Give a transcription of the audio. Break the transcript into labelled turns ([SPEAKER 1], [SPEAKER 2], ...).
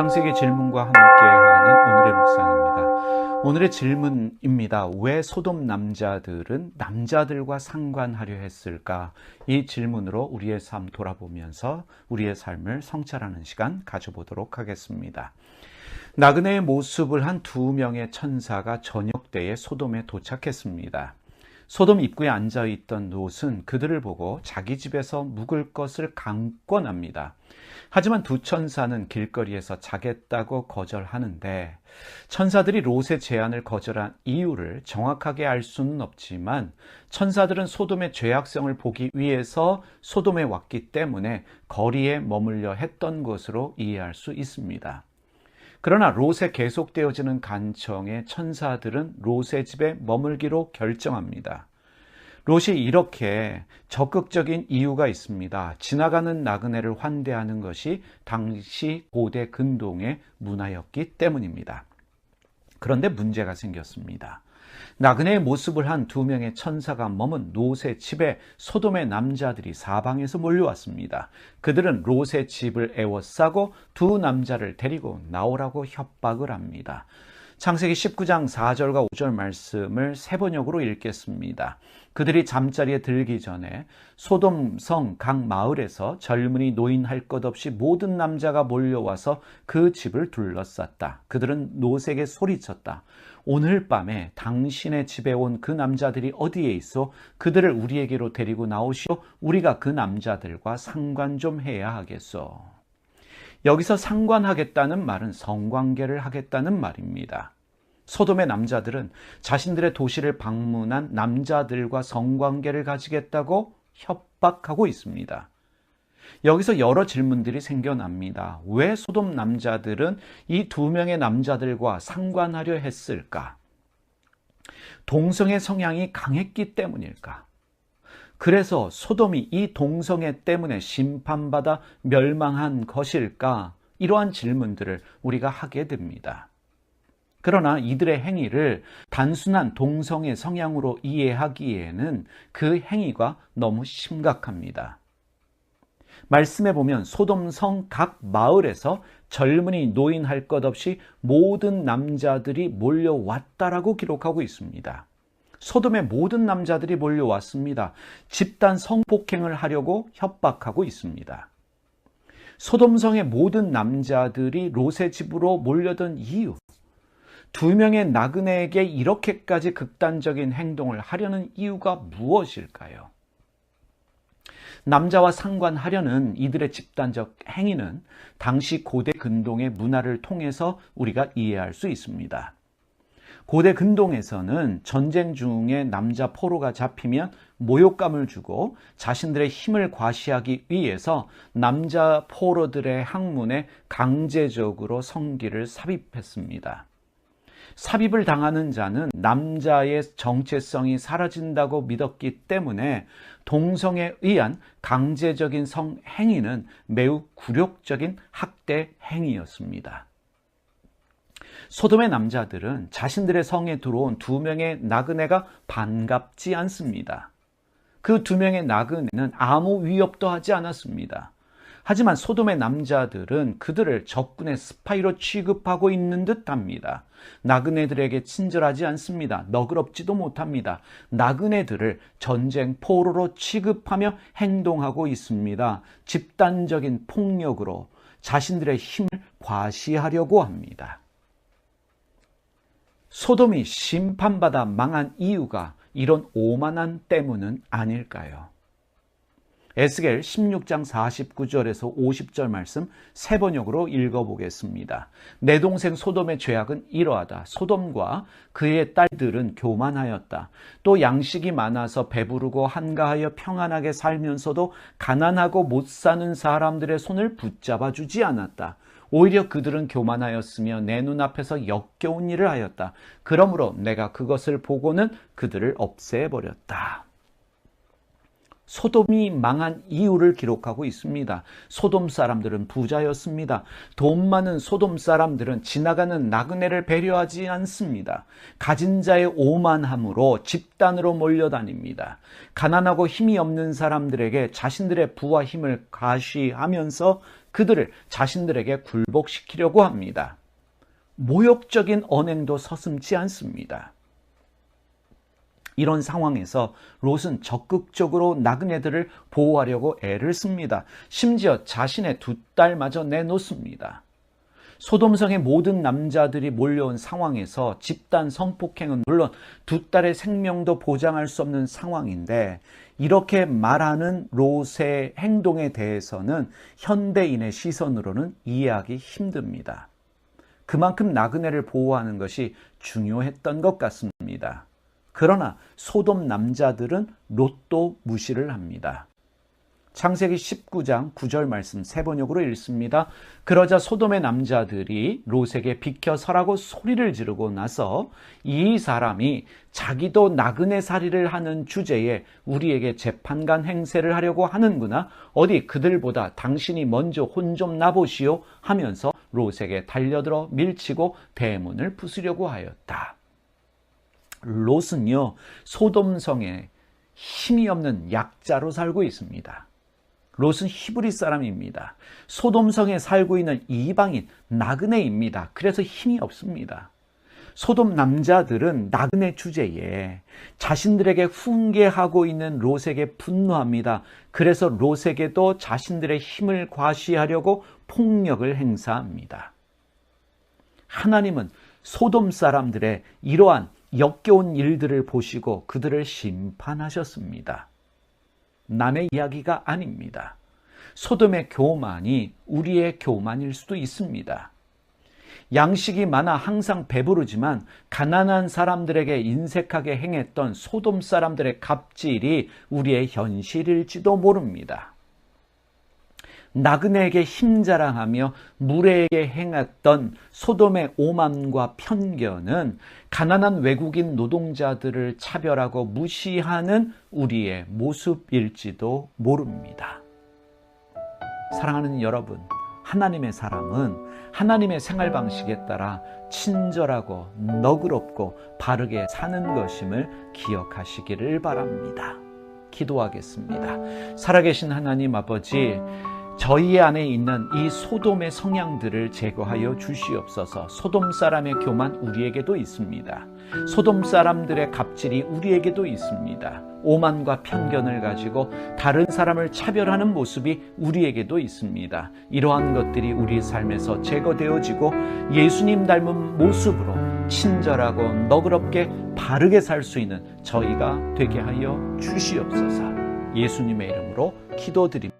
[SPEAKER 1] 창세기 질문과 함께하는 오늘의 묵상입니다. 오늘의 질문입니다. 왜 소돔 남자들은 남자들과 상관하려 했을까? 이 질문으로 우리의 삶 돌아보면서 우리의 삶을 성찰하는 시간 가져보도록 하겠습니다. 나그네의 모습을 한 두 명의 천사가 저녁 때에 소돔에 도착했습니다. 소돔 입구에 앉아 있던 롯은 그들을 보고 자기 집에서 묵을 것을 강권합니다. 하지만 두 천사는 길거리에서 자겠다고 거절하는데 천사들이 롯의 제안을 거절한 이유를 정확하게 알 수는 없지만 천사들은 소돔의 죄악성을 보기 위해서 소돔에 왔기 때문에 거리에 머물려 했던 것으로 이해할 수 있습니다. 그러나 롯에 계속되어지는 간청에 천사들은 롯의 집에 머물기로 결정합니다. 롯이 이렇게 적극적인 이유가 있습니다. 지나가는 나그네를 환대하는 것이 당시 고대 근동의 문화였기 때문입니다. 그런데 문제가 생겼습니다. 나그네의 모습을 한 두 명의 천사가 머문 롯의 집에 소돔의 남자들이 사방에서 몰려왔습니다. 그들은 롯의 집을 애워싸고 두 남자를 데리고 나오라고 협박을 합니다. 창세기 19장 4절과 5절 말씀을 세 번역으로 읽겠습니다. 그들이 잠자리에 들기 전에 소돔성 각 마을에서 젊은이 노인 할 것 없이 모든 남자가 몰려와서 그 집을 둘러쌌다. 그들은 노색에 소리쳤다. 오늘 밤에 당신의 집에 온 그 남자들이 어디에 있어? 그들을 우리에게로 데리고 나오시오. 우리가 그 남자들과 상관 좀 해야 하겠소. 여기서 상관하겠다는 말은 성관계를 하겠다는 말입니다. 소돔의 남자들은 자신들의 도시를 방문한 남자들과 성관계를 가지겠다고 협박하고 있습니다. 여기서 여러 질문들이 생겨납니다. 왜 소돔 남자들은 이 두 명의 남자들과 상관하려 했을까? 동성의 성향이 강했기 때문일까? 그래서 소돔이 이 동성애 때문에 심판받아 멸망한 것일까? 이러한 질문들을 우리가 하게 됩니다. 그러나 이들의 행위를 단순한 동성애 성향으로 이해하기에는 그 행위가 너무 심각합니다. 말씀해 보면 소돔성 각 마을에서 젊은이 노인 할 것 없이 모든 남자들이 몰려왔다라고 기록하고 있습니다. 소돔의 모든 남자들이 몰려왔습니다. 집단 성폭행을 하려고 협박하고 있습니다. 소돔성의 모든 남자들이 롯의 집으로 몰려든 이유. 두 명의 나그네에게 이렇게까지 극단적인 행동을 하려는 이유가 무엇일까요? 남자와 상관하려는 이들의 집단적 행위는 당시 고대 근동의 문화를 통해서 우리가 이해할 수 있습니다. 고대 근동에서는 전쟁 중에 남자 포로가 잡히면 모욕감을 주고 자신들의 힘을 과시하기 위해서 남자 포로들의 항문에 강제적으로 성기를 삽입했습니다. 삽입을 당하는 자는 남자의 정체성이 사라진다고 믿었기 때문에 동성에 의한 강제적인 성행위는 매우 굴욕적인 학대 행위였습니다. 소돔의 남자들은 자신들의 성에 들어온 두 명의 나그네가 반갑지 않습니다. 그 두 명의 나그네는 아무 위협도 하지 않았습니다. 하지만 소돔의 남자들은 그들을 적군의 스파이로 취급하고 있는 듯 합니다. 나그네들에게 친절하지 않습니다. 너그럽지도 못합니다. 나그네들을 전쟁 포로로 취급하며 행동하고 있습니다. 집단적인 폭력으로 자신들의 힘을 과시하려고 합니다. 소돔이 심판받아 망한 이유가 이런 오만한 때문은 아닐까요? 에스겔 16장 49절에서 50절 말씀 세 번역으로 읽어보겠습니다. 내 동생 소돔의 죄악은 이러하다. 소돔과 그의 딸들은 교만하였다. 또 양식이 많아서 배부르고 한가하여 평안하게 살면서도 가난하고 못 사는 사람들의 손을 붙잡아 주지 않았다. 오히려 그들은 교만하였으며 내 눈앞에서 역겨운 일을 하였다. 그러므로 내가 그것을 보고는 그들을 없애버렸다. 소돔이 망한 이유를 기록하고 있습니다. 소돔 사람들은 부자였습니다. 돈 많은 소돔 사람들은 지나가는 나그네를 배려하지 않습니다. 가진 자의 오만함으로 집단으로 몰려다닙니다. 가난하고 힘이 없는 사람들에게 자신들의 부와 힘을 가시하면서 그들을 자신들에게 굴복시키려고 합니다. 모욕적인 언행도 서슴지 않습니다. 이런 상황에서 롯은 적극적으로 나그네들을 보호하려고 애를 씁니다. 심지어 자신의 두 딸마저 내놓습니다. 소돔성의 모든 남자들이 몰려온 상황에서 집단 성폭행은 물론 두 딸의 생명도 보장할 수 없는 상황인데 이렇게 말하는 롯의 행동에 대해서는 현대인의 시선으로는 이해하기 힘듭니다. 그만큼 나그네를 보호하는 것이 중요했던 것 같습니다. 그러나 소돔 남자들은 롯도 무시를 합니다. 창세기 19장 9절 말씀 세 번역으로 읽습니다. 그러자 소돔의 남자들이 롯에게 비켜 서라고 소리를 지르고 나서 이 사람이 자기도 나그네 살이를 하는 주제에 우리에게 재판관 행세를 하려고 하는구나. 어디 그들보다 당신이 먼저 혼 좀 나보시오 하면서 롯에게 달려들어 밀치고 대문을 부수려고 하였다. 롯은요, 소돔성에 힘이 없는 약자로 살고 있습니다. 롯은 히브리 사람입니다. 소돔성에 살고 있는 이방인 나그네입니다. 그래서 힘이 없습니다. 소돔 남자들은 나그네 주제에 자신들에게 훈계하고 있는 롯에게 분노합니다. 그래서 롯에게도 자신들의 힘을 과시하려고 폭력을 행사합니다. 하나님은 소돔 사람들의 이러한 역겨운 일들을 보시고 그들을 심판하셨습니다. 남의 이야기가 아닙니다. 소돔의 교만이 우리의 교만일 수도 있습니다. 양식이 많아 항상 배부르지만 가난한 사람들에게 인색하게 행했던 소돔 사람들의 갑질이 우리의 현실일지도 모릅니다. 나그네에게 힘자랑하며 무례에게 행했던 소돔의 오만과 편견은 가난한 외국인 노동자들을 차별하고 무시하는 우리의 모습일지도 모릅니다. 사랑하는 여러분, 하나님의 사람은 하나님의 생활 방식에 따라 친절하고 너그럽고 바르게 사는 것임을 기억하시기를 바랍니다. 기도하겠습니다. 살아계신 하나님 아버지, 저희 안에 있는 이 소돔의 성향들을 제거하여 주시옵소서. 소돔 사람의 교만 우리에게도 있습니다. 소돔 사람들의 갑질이 우리에게도 있습니다. 오만과 편견을 가지고 다른 사람을 차별하는 모습이 우리에게도 있습니다. 이러한 것들이 우리 삶에서 제거되어지고 예수님 닮은 모습으로 친절하고 너그럽게 바르게 살 수 있는 저희가 되게 하여 주시옵소서. 예수님의 이름으로 기도드립니다.